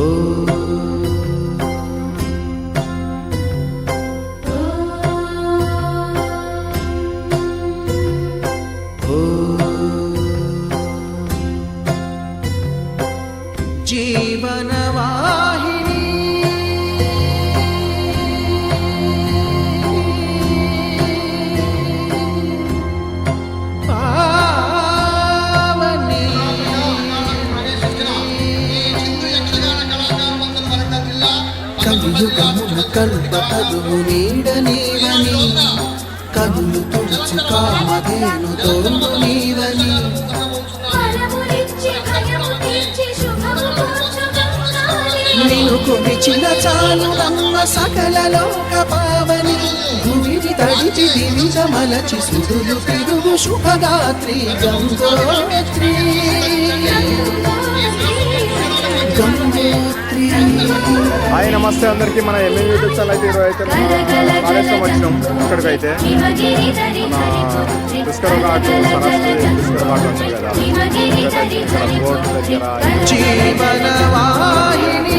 Oh. గంగారే. నిన్ను కొలిచిన చాలు నమ్మ సకల లోక పావని. భూమిని తడిచి దివిజ మలచి సుడులు తిరుగు శుభగాత్రి గంగోత్రి. హాయ్ నమస్తే అందరికీ మన ఎంఏ యూట్యూబ్ ఛానల్ అయితే ఈరోజు అయితే కాళేశ్వరం వచ్చినాం ఇక్కడికి అయితే హిమగిరి దరి మన పుష్కర ఘాట్ సరస్వతి పుష్కర ఘాట్ ఉంటుంది కదా. ఇక్కడ దగ్గర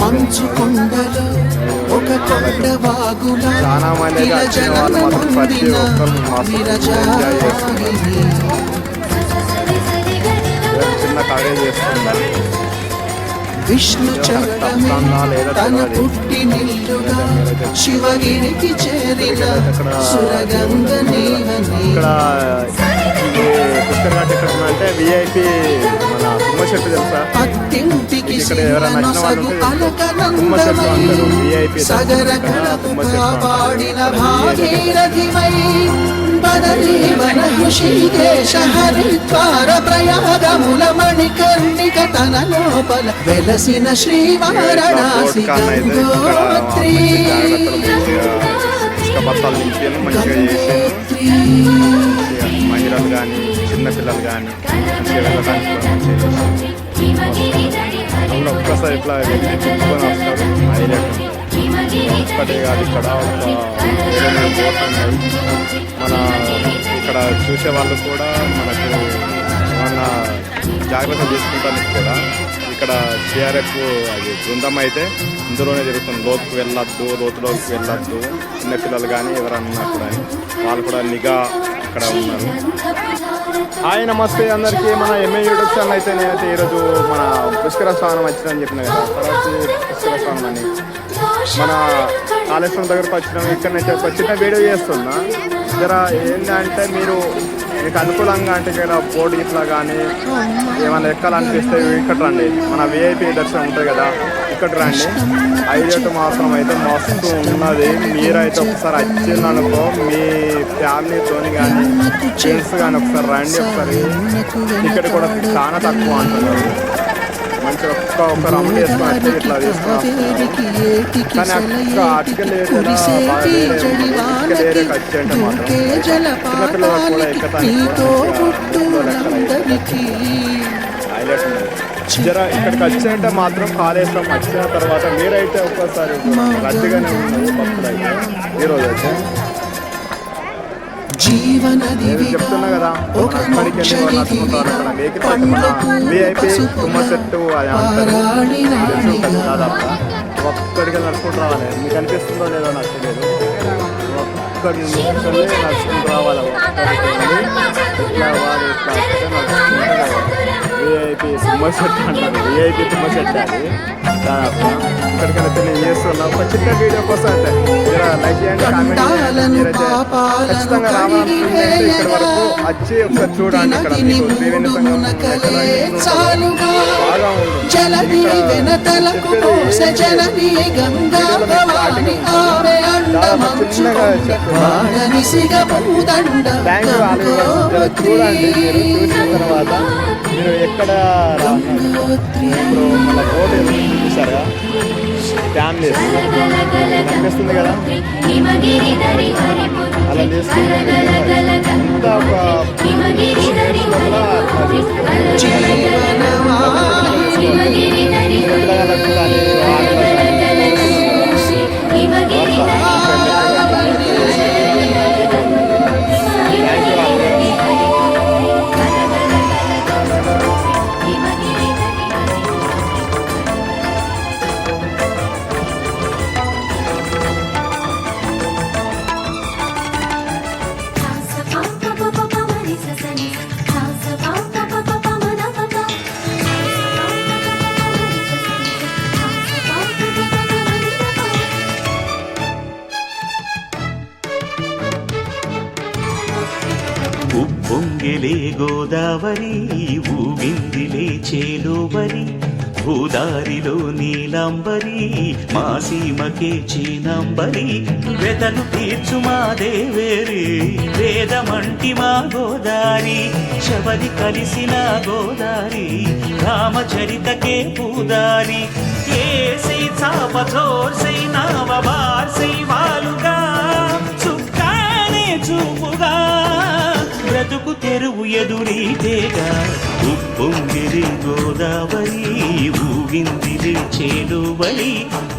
మంచు కొండలో ఒక కొండ వాగులా విష్ణు చరణమే తన పుట్టి నిల్లుగా శివగిరికి చేరిన సురగంగ నీవని. ఇక్కడ ఇది పుష్కర్ ఘాట్ ఎక్కడ ఉందంటే విఐపి మన తుమ్మ చెట్టు తెలుసా అత్తింటికి ఇక్కడ ఎవరైనా నచ్చిన వాళ్ళు శివనొసగు ఉంటే తుమ్మ చెట్టు అంటారు విఐపి సగర తుమ్మ చెట్టు అంటారు. కాపాడిన భాగీరథిమై బదరీవన హృషికేశ హరిద్వార ప్రయాగముల మణికర్ణిక తన లోపల వెలసిన శ్రీవారణాసి గంగోత్రి మంచిగా చేసాను మహిళలు కానీ చిన్నపిల్లలు కానీ మంచిగా అందులో ఒక్కసారి ఇట్లా వెళ్ళి తిప్పుకొని వస్తారు హైలైట్ ఒక్కటే కాదు ఇక్కడ ఒక మన ఇక్కడ చూసే వాళ్ళు కూడా మనకు ఏమన్నా జాగ్రత్త తీసుకుంటానికి కూడా ఇక్కడ సిఆర్ఎఫ్ అది బృందం అయితే ఇందులోనే జరుగుతుంది. లోతుకు వెళ్ళొద్దు లోతులోకి వెళ్ళొద్దు. చిన్నపిల్లలు కానీ ఎవరన్నా కూడా వాళ్ళు కూడా నిఘా ఇక్కడ ఉన్నారు. హాయ్ నమస్తే. అందరికీ మన ఎంఏ యూట్యూబ్ ఛానల్ అయితే నేనైతే ఈరోజు మన పుష్కర స్నానం వచ్చిందని చెప్పిన కదా. తర్వాత పుష్కర స్నానం అని. మన కాళేశ్వరం దగ్గరకు వచ్చినాం ఇక్కడ నుంచి ఒక చిన్న వీడియో చేస్తున్నా. జర ఏంటంటే మీరు మీకు అనుకూలంగా అంటే ఇక్కడ బోర్డు ఇట్లా కానీ ఏమైనా ఎక్కాలనిపిస్తే ఇక్కడ రండి. మన విఐపి దర్శనం ఉంటుంది కదా. ఇక్కడ రండి. హైలైట్ మాత్రం అయితే మస్తు ఉన్నది. మీరైతే ఒకసారి వచ్చిందనుకో మీ ఫ్యామిలీతో కానీ ఫ్రెండ్స్ కానీ ఒకసారి రండి ఒకసారి. టికెట్ కూడా చాలా తక్కువ అంటున్నారు. మంచిగా ఒక్క ఒక రౌండ్ వేసుకొని వచ్చి ఇట్లా అటుకలు మాత్రం కూడా హైలైట్ జర ఇక్కడికి వచ్చాయంటే మాత్రం కాళేశ్వరం వచ్చిన తర్వాత మీరైతే ఒక్కసారి రద్దీగానే భక్తులు అయితే ఈరోజు అయితే నేను చెప్తున్నా కదా అక్కడికి వెళ్ళి వాళ్ళు నడుచుకుంటారు అక్కడ. వెహికల్స్ అయితే మన విఐపి తుమ్మ చెట్టు అంటారు దాదాపు ఒక్కడికి నడుచుకుంటూ రావాలి. మీకు అనిపిస్తుందో లేదో నాకు తెలియదు. ఒక్కడి నిమిషంలో నడుచుకుంటూ రావాలి. ఒక్కడికి వెళ్ళి ఇట్లా వాడు ఇట్లా వస్తే నడుచుకుంటూ రావాలి విఐపి తుమ్మ చెట్టు అంటారు. విఐపి తుమ్మ చెట్టు అది. ఇక్కడికి వెళ్తే నేను చేస్తున్నా ఒక చిన్న వీడియో కోసం అయితే మీరు లైక్ చేయండి కామెంట్ చేయండి. ఖచ్చితంగా రావాలనుకుంటే ఇక్కడ వరకు వచ్చి ఒకసారి చూడండి ఇక్కడ మీకు త్రివేణి సంఘం బాగా ఉంటుంది. జల నది చూడండి మీరు చూసిన తర్వాత మీరు ఎక్కడ ఇప్పుడు మన కోట చూసారా ఫ్యామిలీస్ కనిపిస్తుంది కదా అలా చేస్తుంది అంతా ఒక గోదావరి ఊగిందిలే చేలోవరి భూదారిలో నీలంబరి మా సీమకే చీనంబరి. వెతలు తీర్చు మా దేవేరి వేదమంటి మా గోదారి. శబరి కలిసిన గోదారి రామచరితకే పూదారి. ఏసై చాప జోర్ చోర్సై నావ బార్సై వా ఎదురీతేగా ఉప్పొంగిరి గోదావరి ఊగిందిరి చేలువరి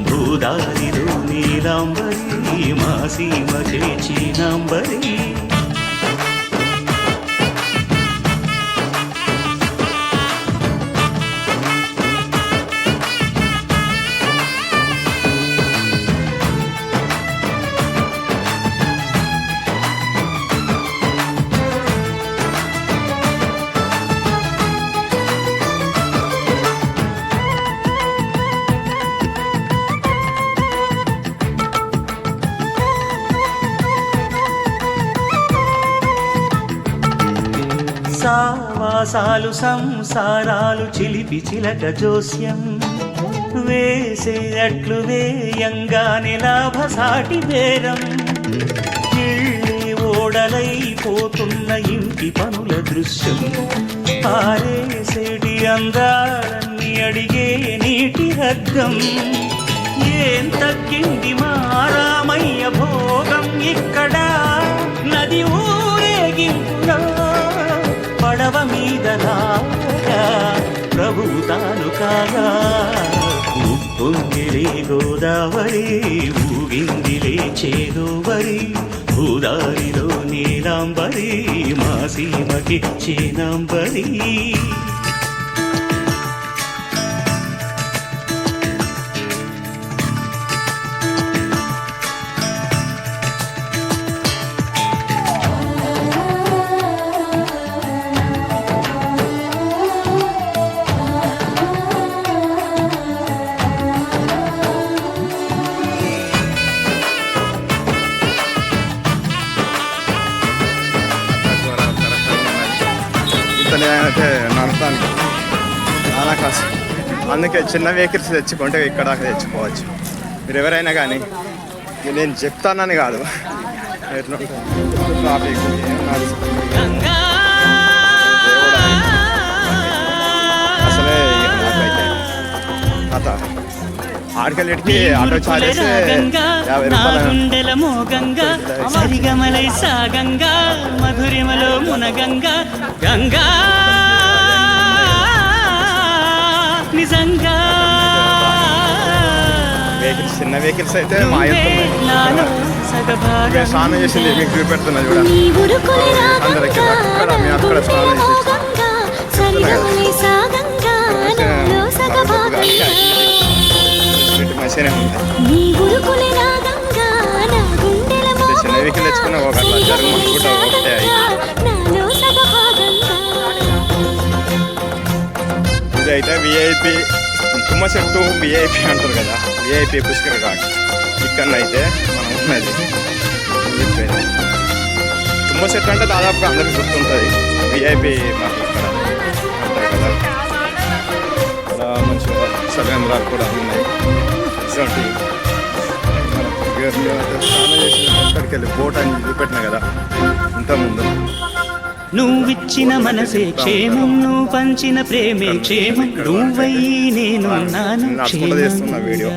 భూదారిలో నీలాంబరి మా సీమ చేచినాంబరి సావాసాలు సంసారాలు చిలిపి చిలక జోస్యం. వేసేటట్లు వేయంగానే లాభసాటి బేరం. ఇళ్ళే ఓడలైపోతున్న ఇంటి పనుల దృశ్యం. పారేసేటి అందాలన్నీ అడిగే నీటి రద్దం ఏం తగ్గింది మారామయ్య భోగం? ఇక్కడ నది ఊరేగింపురా పడవ మీద రాగా ప్రభువు తాను కాగా ఉప్పొంగిలే గోదావరి ఊగిందిలే చేదోవరి భూదారిలో నీలాంబరి మా సీమకి చేనాంబరి అయితే నడతాను. చాలా కష్టం. అందుకే చిన్న వెహికల్స్ తెచ్చుకుంటే ఇక్కడ తెచ్చుకోవచ్చు. మీరు ఎవరైనా కానీ నేను చెప్తానని కాదు. ఎట్లా ట్రాఫిక్ ఆడికెళ్ళిటికి ఆటో చార్జెస్ యాభై నా రూపాయలు. గుండెల మోగంగా సరిగమలై సాగంగా మధురిమలో మునగంగా గంగా. నిజంగా. వెహికల్స్ చిన్న వెహికల్స్ అయితే మా సగభాగం స్నానం చేసింది మీకు చూపెడుతున్నా చూడ. నీ ఉరుకుల అందరికి రాగంగా అక్కడ మీ అక్కడ స్నానం చేసి మంచిగానే ఉంది చిన్న వెహికల్ తెచ్చుకున్నా ఒక అట్లా జరుగు అనుకుంటా ఒకటే అయి. నాలో సగభాగంగా ఇది అయితే విఐపి తుమ్మ చెట్టు విఐపి అంటారు కదా విఐపి పుష్కర ఘాట్. ఇక్కడ అయితే మనం ఉన్నది. తుమ్మ చెట్టు అంటే దాదాపుగా అందరికి గుర్తుంటుంది. విఐపి మాకు ఇక్కడ అంటారు కదా. చాలా మంచిగా కూడా ఉన్నాయి అక్కడికి వెళ్ళి బోట్ అని చూపెట్టిన కదా ఇంతకుముందు నువ్విచ్చిన మనసే క్షేమం నువ్వు పంచిన ప్రేమే క్షేమం నువ్వయ్యి నేను చేస్తున్న వీడియో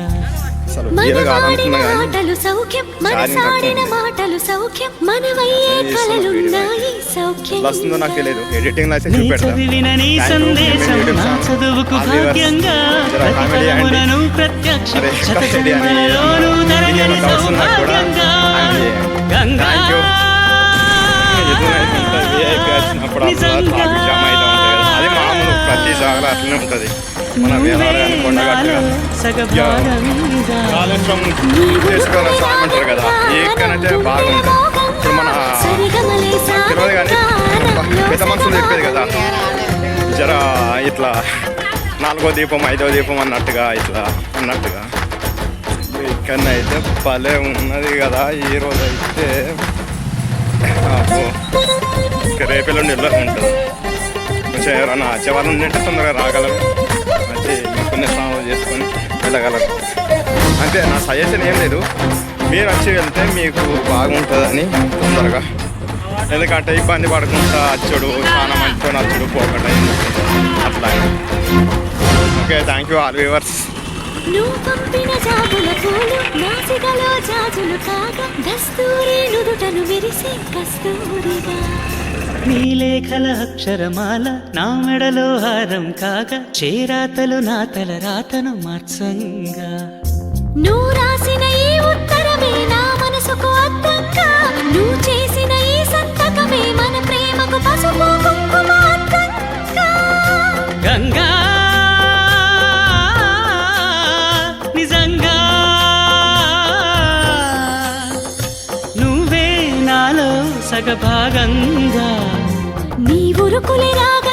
అసలు కానీ మాటలు సౌఖ్యం మనసాడిన. మాటలు సౌఖ్యం మనవయ్యే కలలున్నాయి సౌఖ్యం వస్తుందో నాకు తెలియదు ఎడిటింగ్ అయితే చూపెడతా చదివిన నీ. సందేశం నా. చదువుకు భాగ్యంగా. ప్రత్యక్ష తరగని సౌభాగ్యంగా గంగా నిజంగా. మామూలు ప్రతిసారి అట్లనే ఉంటుంది. మన కాళేశ్వరం సాంగ్ అంటారు కదా ఎక్కడంటే బాగుంటుంది. ఇప్పుడు మన తెలియదు కానీ పెద్ద మనుషులు చెప్పేది కదా జర ఇట్లా నాలుగో దీపం ఐదో దీపం అన్నట్టుగా ఇట్లా అన్నట్టుగా. ఇక్కడనైతే భలే ఉన్నది కదా ఈ రోజు అయితే రేపెల్లుండి ఇలా ఉంటుంది. కొంచెం ఎవరైనా వచ్చేవాళ్ళు ఉంటే తొందరగా రాగలరు వచ్చి మీ కొన్ని స్నానాలు చేసుకొని వెళ్ళగలరు అంటే నా సజెషన్ ఏం లేదు. మీరు వచ్చి వెళ్తే మీకు బాగుంటుందని తొందరగా. ఎందుకంటే ఇబ్బంది పడకుండా అచ్చుడు చాలా మంచితో అచ్చుడు పోకుండా అట్లా okay thank you all viewers నువ్వు పంపిన జాబుల పూలు నాసికలో జాజులు కాగా దస్తూరి నుదుటను విరిసి కస్తూరిగా. నీ లేఖల అక్షరమాల నా మెడలో హారం కాగా చేరాతలు నా తల రాతను మార్చంగా. నువ్వు రాసిన ఈ ఉత్తరమే నా మనసుకు అర్థంగా. నువ్వు చేసిన ఈ సంతకమే మన ప్రేమకు పసుపు కుంకుమ సగభాగంగా నీ ఉరుకులే రాగా